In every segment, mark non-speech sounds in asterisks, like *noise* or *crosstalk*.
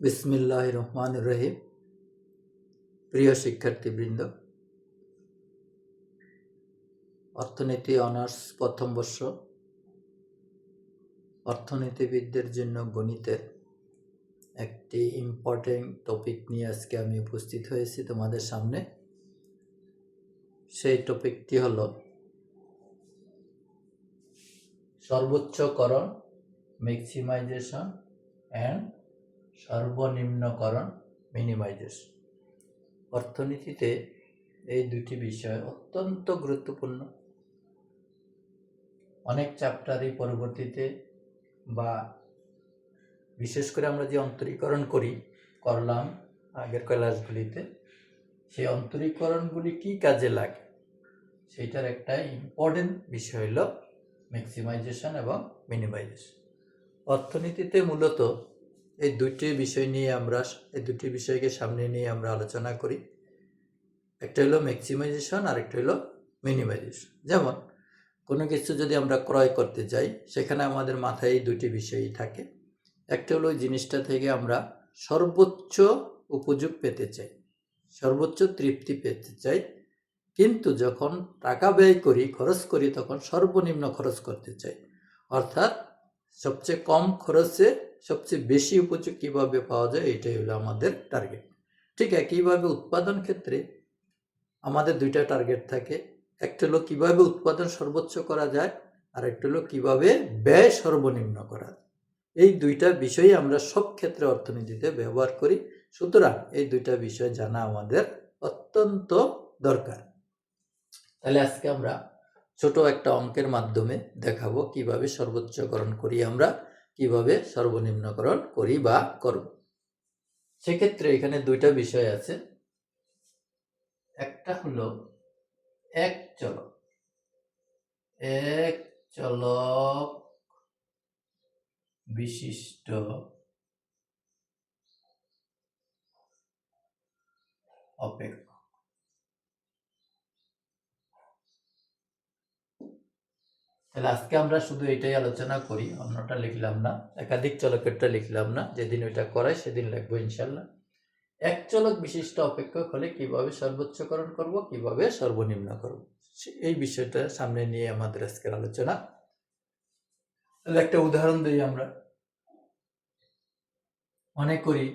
বিসমিল্লাহ রহমান রহিম। প্রিয় শিক্ষার্থীবৃন্দ, অর্থনীতি অনার্স প্রথম বর্ষ, অর্থনীতিবিদদের জন্য গণিতের একটি ইম্পর্টেন্ট টপিক নিয়ে আজকে আমি উপস্থিত হয়েছি তোমাদের সামনে। সেই টপিকটি হলো সর্বোচ্চকরণ ম্যাক্সিমাইজেশন অ্যান্ড সর্বনিম্নকরণ মিনিমাইজেশন অর্থনীতিতে এই দুটি বিষয় অত্যন্ত গুরুত্বপূর্ণ। অনেক চ্যাপ্টারই পরবর্তীতে বা বিশেষ করে আমরা যে অন্তরীকরণ করি, করলাম আগের ক্লাসগুলিতে সেই অন্তরীকরণগুলি কি কাজে লাগে? সেইটার একটা ইম্পর্টেন্ট বিষয় হলো ম্যাক্সিমাইজেশন এবং মিনিমাইজেশন অর্থনীতিতে মূলত এই দুটি বিষয় নিয়ে আমরা এই দুটি বিষয়কে সামনে নিয়ে আমরা আলোচনা করি। একটা হলো ম্যাক্সিমাইজেশন আর একটা হলো মিনিমাইজেশন যেমন, কোনো কিছু যদি আমরা ক্রয় করতে যাই, সেখানে আমাদের মাথায় এই দুটি বিষয়ই থাকে। একটা হলো জিনিসটা থেকে আমরা সর্বোচ্চ উপযোগ পেতে চাই, সর্বোচ্চ তৃপ্তি পেতে চাই। কিন্তু যখন টাকা ব্যয় করি, খরচ করি, তখন সর্বনিম্ন খরচ করতে চাই। অর্থাৎ সবচেয়ে কম খরচে সবচেয়ে বেশি উপযোগ কীভাবে পাওয়া যায়, এটাই হলো আমাদের টার্গেট ঠিক একইভাবে উৎপাদন ক্ষেত্রে আমাদের দুইটা টার্গেট থাকে। একটা হলো কীভাবে উৎপাদন সর্বোচ্চ করা যায়, আর একটা হলো কীভাবে ব্যয় সর্বনিম্ন করা এই দুইটা বিষয়ই আমরা সব ক্ষেত্রে অর্থনীতিতে ব্যবহার করি। সুতরাং এই দুইটা বিষয় জানা আমাদের অত্যন্ত দরকার। তাহলে আজকে আমরা ছোট একটা অঙ্কের মাধ্যমে দেখাবো কীভাবে সর্বোচ্চকরণ করি আমরা। কীভাবে সর্বনিম্নকরণ করি বা করব? সেক্ষেত্রে এখানে দুইটা বিষয় আছে। একটা হলো এক চলক। এক চলক বিশিষ্ট অপেক্ষক তাহলে আজকে আমরা শুধু এটাই আলোচনা করি, অন্যটা লিখলাম না। একাধিক চলকেরটা লিখলাম না, যেদিন ওইটা করাই সেদিন লিখব ইনশাল্লাহ। এক চলক বিশিষ্ট অপেক্ষক হলে কীভাবে সর্বোচ্চকরণ করব, কীভাবে সর্বনিম্ন করব এই বিষয়টা সামনে নিয়ে আমাদের আজকের আলোচনা। তাহলে একটা উদাহরণ দিই আমরা। মনে করি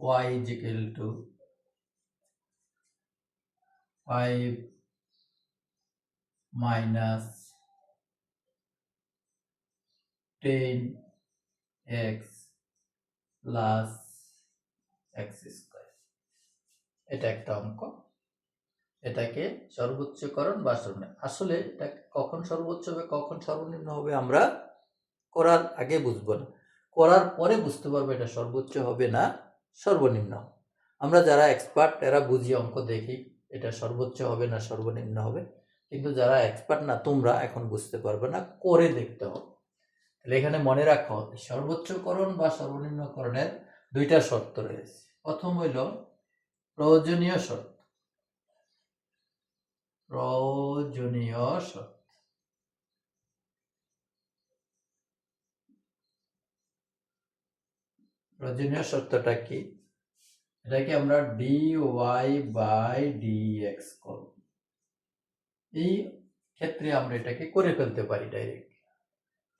Y is equal to five minus ten X plus X square এটা একটা অঙ্ক। এটাকে সর্বোচ্চকরণ বা আসলে এটা কখন সর্বোচ্চ হবে, কখন সর্বনিম্ন হবে আমরা করার আগে বুঝব না। করার পরে বুঝতে পারব এটা সর্বোচ্চ হবে না সর্বনিম্ন। আমরা যারা এক্সপার্ট এরা বুঝি অঙ্ক দেখি এটা সর্বোচ্চ হবে না সর্বনিম্ন হবে। কিন্তু যারা এক্সপার্ট না, তোমরা এখন বুঝতে পারবে না, করে দেখতে হবে। তাহলে এখানে মনে রাখো, সর্বোচ্চকরণ বা সর্বনিম্নকরণের দুইটা শর্ত রয়েছে। প্রথম হইল প্রয়োজনীয় শর্ত। প্রয়োজনীয় শর্ত। প্রয়োজনীয় শর্তটা কি? এটাকে আমরা D Y by D X করব এই ক্ষেত্রে আমরা এটাকে করে ফেলতে পারি ডাইরেক্ট।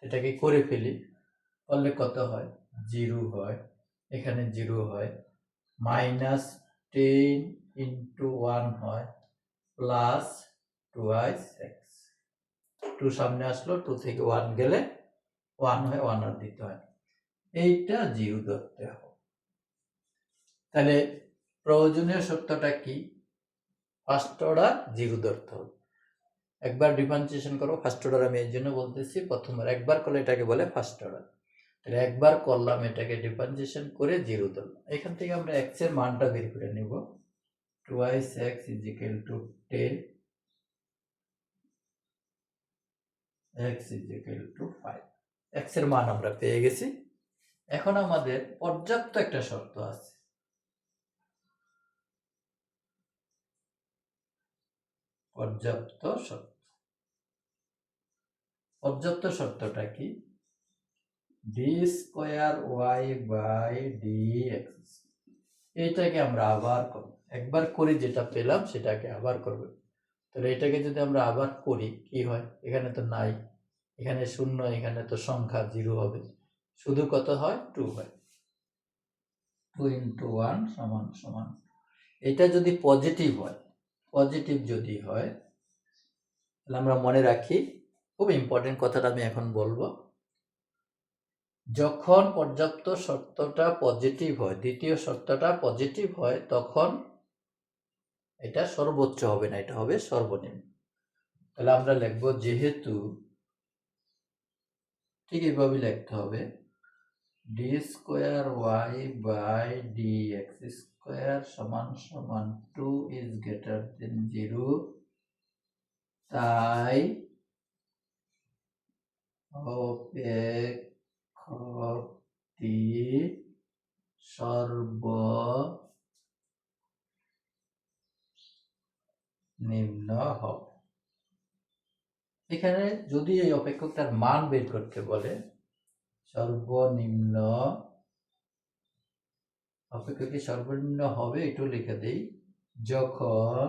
এটাকে করে ফেলি। করলে কত হয়? জিরো হয়। এখানে জিরো হয়। মাইনাস টেন ইন্টু ওয়ান হয় প্লাস টুয়াইস এক্স টু সামনে আসলো, টু থেকে ওয়ান গেলে ওয়ান হয় ওয়ান আর দিতে হয়। এইটা জিরো ধরতে হবে। তাহলে প্রয়োজনীয় সত্যটা কি? ফার্স্ট অর্ডার জিরো ধরতে হবে। একবার ডিফারেন্সিয়েশন করো ফার্স্ট অর্ডার আমি এই জন্য বলতেছি, প্রথমবার একবার করলে এটাকে বলে ফার্স্ট অর্ডার তাহলে একবার করলাম, এটাকে ডিফারেন্সিয়েশন করে জিরো ধরলাম। এখান থেকে আমরা এক্সের মানটা বের করে নিব। Twice X is equal to ten X is equal to five এক্সের মান আমরা পেয়ে গেছি। এখন আমাদের পর্যাপ্ত একটা শর্ত আছে। পর্যাপ্ত শর্ত পর্যাপ্ত শর্তটা কি? D square Y by D X এইটাকে আমরা আবার করব একবার করি যেটা পেলাম সেটাকে আবার করব। তাহলে এটাকে যদি আমরা আবার করি, কি হয়? এখানে তো নাই, এখানে শূন্য, এখানে তো সংখ্যা জিরো হবে। শুধু কত হয়? টু হয়। টু ইন্টু ওয়ান সমান সমান। এটা যদি পজিটিভ হয় পজিটিভ যদি হয়, তাহলে আমরা মনে রাখি খুব ইম্পর্টেন্ট কথাটা আমি এখন বলব। যখন পর্যাপ্ত শর্তটা পজিটিভ হয়, দ্বিতীয় শর্তটা পজিটিভ হয়, তখন এটা সর্বোচ্চ হবে না, এটা হবে সর্বনিম্ন। তাহলে আমরা লিখব যেহেতু ঠিক এইভাবে লিখতে হবে D square Y by D X square সমান সমান two is greater than zero তাই অপেক্ষকটি সর্ব নিম্ন হবে। এখানে যদি এই অপেক্ষকটার মান বের করতে বলে, সর্বনিম্ন অপেক্ষকটি সর্বনিম্ন হবে একটু লিখে দেই, যখন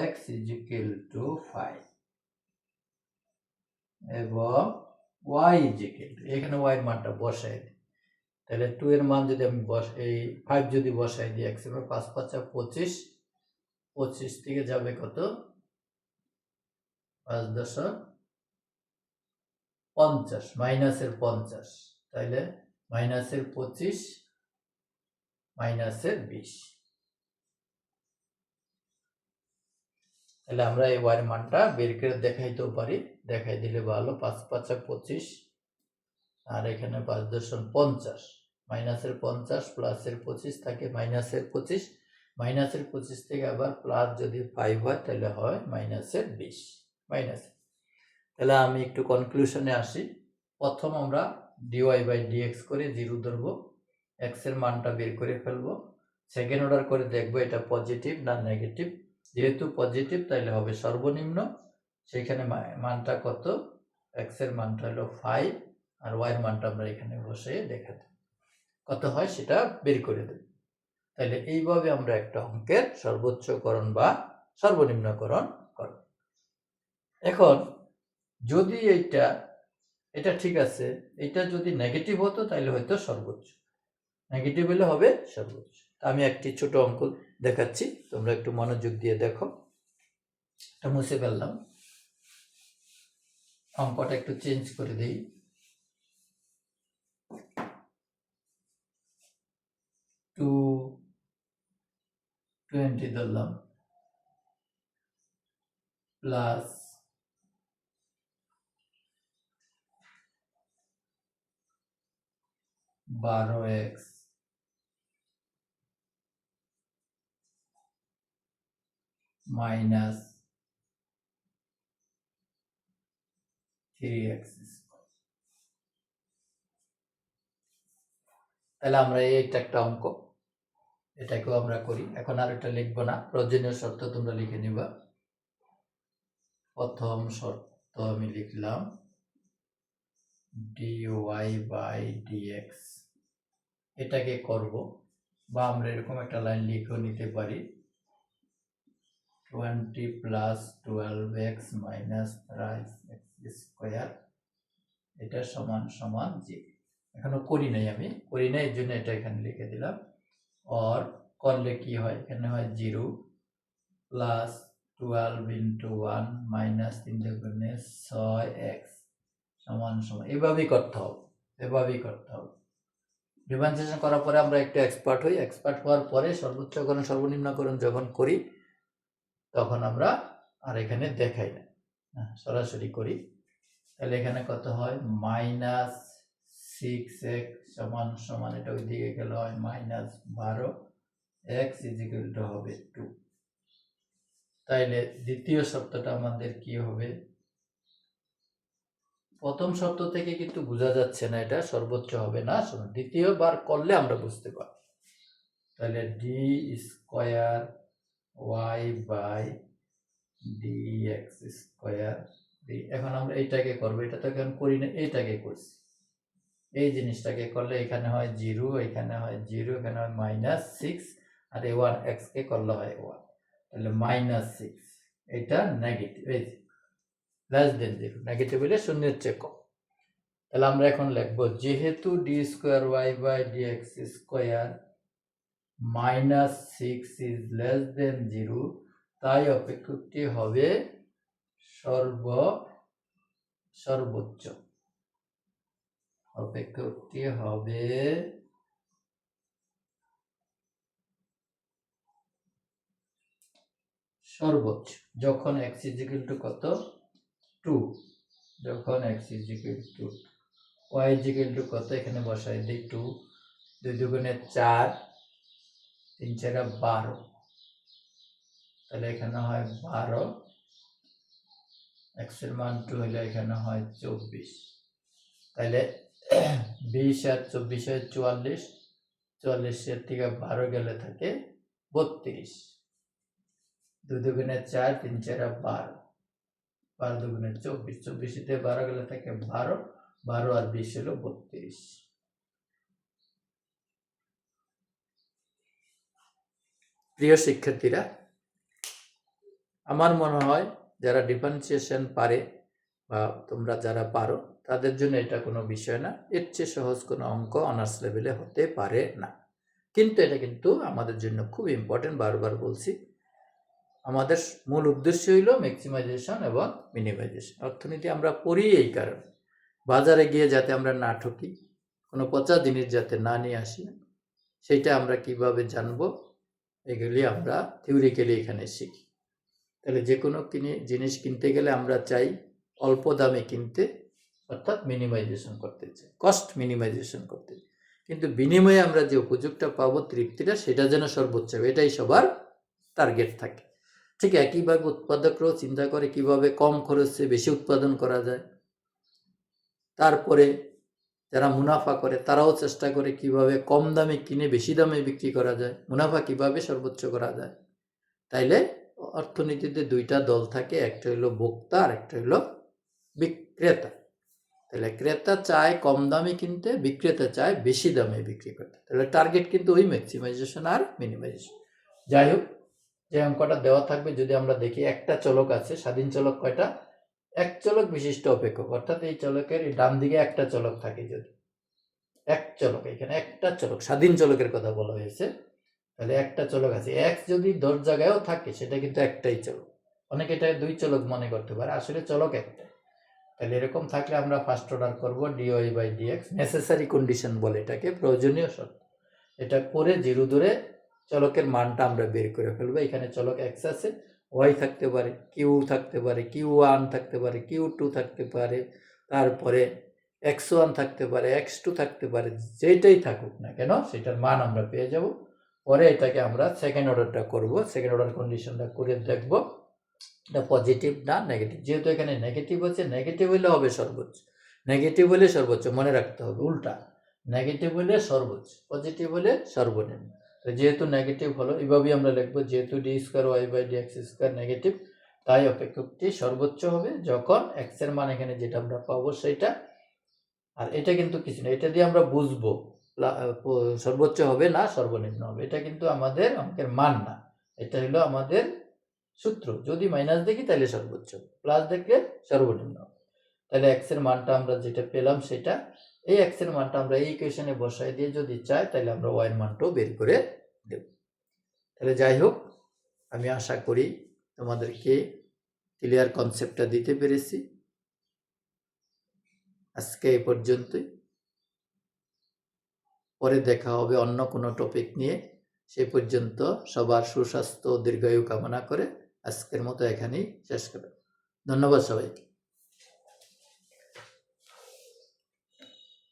X is equal to five এবং ওয়াই ইজিক্যাল টু এখানে ওয়াই মানটা বসাই দিই, তাহলে টু এর মান যদি আমি বস, এই ফাইভ যদি বসাই দিই এক্সের পাঁচ পাঁচা পঁচিশ পঁচিশ থেকে যাবে কত? পাঁচ দশ পঞ্চাশ মাইনাসের পঞ্চাশ, তাইলে মাইনাসের পঁচিশ, মাইনাসের বিশ। তাহলে আমরা এই ওয়ার মানটা বের করে দেখাইতেও পারি। দেখাই দিলে ভালো, পাঁচ পাঁচা পঁচিশ, আর এখানে পাঁচ দশম পঞ্চাশ। মাইনাসের পঞ্চাশ প্লাসের পঁচিশ থাকে মাইনাসের পঁচিশ। মাইনাসের পঁচিশ থেকে আবার প্লাস যদি ফাইভ হয়, তাহলে হয় মাইনাসের বিশ। মাইনাস তাহলে আমি একটু কনক্লুশনে আসি। প্রথম আমরা D Y by D X করে জিরো ধরবো এক্সের মানটা বের করে ফেলব। সেকেন্ড অর্ডার করে দেখব এটা পজিটিভ না নেগেটিভ যেহেতু পজিটিভ তাহলে হবে সর্বনিম্ন। সেখানে মানটা কত? এক্সের মানটা হলো ফাইভ আর ওয়াইয়ের মানটা আমরা এখানে বসে দেখাতে। কত হয় সেটা বের করে দেব। তাহলে এইভাবে আমরা একটা অঙ্কের সর্বোচ্চকরণ বা সর্বনিম্নকরণ করব। এখন, যদি এইটা এটা ঠিক আছে। এটা যদি নেগেটিভ হতো, তাহলে হয়তো সর্বোচ্চ। নেগেটিভ হলে হবে সর্বোচ্চ। আমি একটি ছোট অঙ্ক দেখাচ্ছি। তোমরা একটু মনোযোগ দিয়ে দেখো। এটা মুছে ফেললাম। অঙ্কটা একটু চেঞ্জ করে দিই। টু টোয়েন্টি ধরলাম। প্লাস বারো এক্স। মাইনাস থ্রি এক্স তাহলে আমরা এইটা একটা অঙ্ক, এটাকেও আমরা করি। এখন আর এটা লিখব না। প্রয়োজনীয় শর্ত তোমরা লিখে নিবা। প্রথম শর্ত আমি লিখলাম ডিওয়াই বাই ডিএক্স এটাকে করব বা আমরা এরকম একটা লাইন লিখেও নিতে পারি। Twenty plus twelve X minus thrice X square এটা সমান সমান জিরো এখনও করি নাই আমি, করি নাই এর জন্য এটা এখানে লিখে দিলাম। অর করলে কি হয়? এখানে হয় zero plus twelve into one minus তিনটে গুণে ছয় এক্স সমান সমান, এভাবেই করতে হবে, এভাবেই করতে হবে। ডিফারেন্সিয়েশন করার পরে আমরা একটু এক্সপার্ট হই। এক্সপার্ট হওয়ার পরে সর্বোচ্চকরণ সর্বনিম্নকরণ যখন করি তখন আমরা আর এখানে দেখাই না। হ্যাঁ, সরাসরি করি। তাহলে এখানে কত হয়? মাইনাস সিক্স এক্স সমান সমান এটা ওই দিকে গেলে হয় মাইনাস বারো এক্স ইজিক্যাল টু হবে টু তাইলে দ্বিতীয় শর্তটা আমাদের কি হবে? প্রথম শর্ত থেকে কিন্তু বোঝা যাচ্ছে না এটা, সর্বোচ্চ হবে না। দ্বিতীয়বার করলে আমরা বুঝতে পারব। তাহলে D square Y by D X square D এখন আমরা এইটাকে করব। এটা তো এখন করি না, এইটাকে করছি। এই জিনিসটাকে করলে এখানে হয় জিরো এখানে হয় জিরো এখানে হয় মাইনাস সিক্স আর এ ওয়ান এক্সকে করলে হয় ওয়ান তাহলে মাইনাস সিক্স এটা নেগেটিভ এই লেস দেন জিরো নেগেটিভ হলে শূন্যের চেয়ে কম। তাহলে আমরা এখন লিখব, যেহেতু D square Y by D X square minus six is less than zero তাই অপেক্ষকটি হবে সর্ব, সর্বোচ্চ। অপেক্ষকটি হবে সর্বোচ্চ। যখন এক্স ইজিক্যাল টু কত? টু, যখন X is equal to Y is equal to কত এখানে বসাই? দিই টু দুই দুগুণে চার, তিন চারা বারো। তাহলে এখানে হয় বারো। এক্সের মান টু হলে এখানে হয় চব্বিশ। তাহলে *clears throat* বিশ আর চব্বিশ হয় চুয়াল্লিশ। চুয়াল্লিশের থেকে বারো গেলে থাকে বত্রিশ। দু চার, তিন চারা বারো। বারো দুগুণে চব্বিশ, চব্বিশে বারো গেলে থাকে বারো বারো আর বিশ হলো বত্রিশ। প্রিয় শিক্ষার্থীরা, আমার মনে হয় যারা ডিফারেন্সিয়েশন পারে বা তোমরা যারা পারো, তাদের জন্য এটা কোনো বিষয় না, এর চেয়ে সহজ কোনো অঙ্ক অনার্স লেভেলে হতে পারে না। কিন্তু এটা কিন্তু আমাদের জন্য খুব ইম্পর্টেন্ট বারবার বলছি আমাদের মূল উদ্দেশ্য হইল ম্যাক্সিমাইজেশন এবং মিনিমাইজেশন অর্থনীতি আমরা পড়ি এই কারণে। বাজারে গিয়ে যাতে আমরা না ঠকি, কোনো পচা জিনিস যাতে না নিয়ে আসি সেইটা আমরা কীভাবে জানব, এগুলি আমরা থিওরিক্যালি এখানে শিখি। তাহলে যে কোনো কিনে জিনিস কিনতে গেলে আমরা চাই অল্প দামে কিনতে, অর্থাৎ মিনিমাইজেশন করতে চাই কস্ট মিনিমাইজেশন করতে চাই। কিন্তু বিনিময়ে আমরা যে উপযোগটা পাবো, তৃপ্তিটা সেটা যেন সর্বোচ্চ হবে, এটাই সবার টার্গেট থাকে। ঠিক একইভাবে উৎপাদকরাও চিন্তা করে কীভাবে কম খরচে বেশি উৎপাদন করা যায়। তারপরে যারা মুনাফা করে তারাও চেষ্টা করে কীভাবে কম দামে কিনে বেশি দামে বিক্রি করা যায়, মুনাফা কীভাবে সর্বোচ্চ করা যায়। তাইলে অর্থনীতিতে দুইটা দল থাকে, একটা হলো ভোক্তা আর একটা হলো বিক্রেতা। তাহলে ক্রেতা চায় কম দামে কিনতে, বিক্রেতা চায় বেশি দামে বিক্রি করতে। তাহলে টার্গেট কিন্তু ওই ম্যাক্সিমাইজেশন আর মিনিমাইজেশন যাই হোক যে অঙ্কটা দেওয়া থাকবে যদি আমরা দেখি একটা চলক আছে, স্বাধীন চলক কয়টা? এক চলক বিশিষ্ট অপেক্ষক, অর্থাৎ এই চলকের ডান দিকে একটা চলক থাকে যদি। এক চলক, এখানে একটা চলক, স্বাধীন চলকের কথা বলা হয়েছে। তাহলে একটা চলক আছে। এক যদি দশ জায়গায়ও থাকে, সেটা কিন্তু একটাই চলক। অনেকে এটা দুই চলক মনে করতে পারে, আসলে চলক একটা। তাহলে এরকম থাকলে আমরা ফার্স্ট অর্ডার করব D Y by D X necessary condition বলে এটাকে, প্রয়োজনীয় শর্ত। এটা করে জিরো ধরে চলকের মানটা আমরা বের করে ফেলব। এখানে চলক এক্স আছে ওয়াই থাকতে পারে কিউ থাকতে পারে কিউ ওয়ান থাকতে পারে কিউ টু থাকতে পারে, তারপরে এক্স ওয়ান থাকতে পারে এক্স টু থাকতে পারে যেটাই থাকুক না কেন সেটার মান আমরা পেয়ে যাব। পরে এটাকে আমরা সেকেন্ড অর্ডারটা করব। সেকেন্ড অর্ডার কন্ডিশনটা করে দেখব। এটা পজিটিভ না নেগেটিভ যেহেতু এখানে নেগেটিভ হচ্ছে নেগেটিভ হলে হবে সর্বোচ্চ। নেগেটিভ হলে সর্বোচ্চ, মনে রাখতে হবে, উল্টা। নেগেটিভ হলে সর্বোচ্চ পজিটিভ হলে সর্বনিম্ন। যেহেতু নেগেটিভ হলো, এভাবেই আমরা লিখব যেহেতু D square Y by D X square negative তাই অপেক্ষকটি সর্বোচ্চ হবে যখন এক্সের মান এখানে যেটা আমরা পাবো সেটা। আর এটা কিন্তু কিছু না, এটা দিয়ে আমরা বুঝব সর্বোচ্চ হবে না, সর্বনিম্ন হবে, এটা কিন্তু আমাদের অঙ্কের মান না, এটা হলো আমাদের সূত্র। যদি মাইনাস দেখি তাহলে সর্বোচ্চ প্লাস দেখলে সর্বনিম্ন। তাহলে এক্সের মানটা আমরা যেটা পেলাম সেটা এই এক্সের মানটা আমরা এই ইকুয়েশনে বসাই দিয়ে যদি চাই, তাহলে আমরা ওয়াই এর মানটাও বের করে দেব। তাহলে যাই হোক, আমি আশা করি তোমাদেরকে ক্লিয়ার কনসেপ্টটা দিতে পেরেছি। আজকে এই পর্যন্তই। পরে দেখা হবে অন্য কোনো টপিক নিয়ে। সে পর্যন্ত সবার সুস্বাস্থ্য, দীর্ঘায়ু কামনা করে আজকের মতো এখানেই শেষ করে ধন্যবাদ সবাইকে।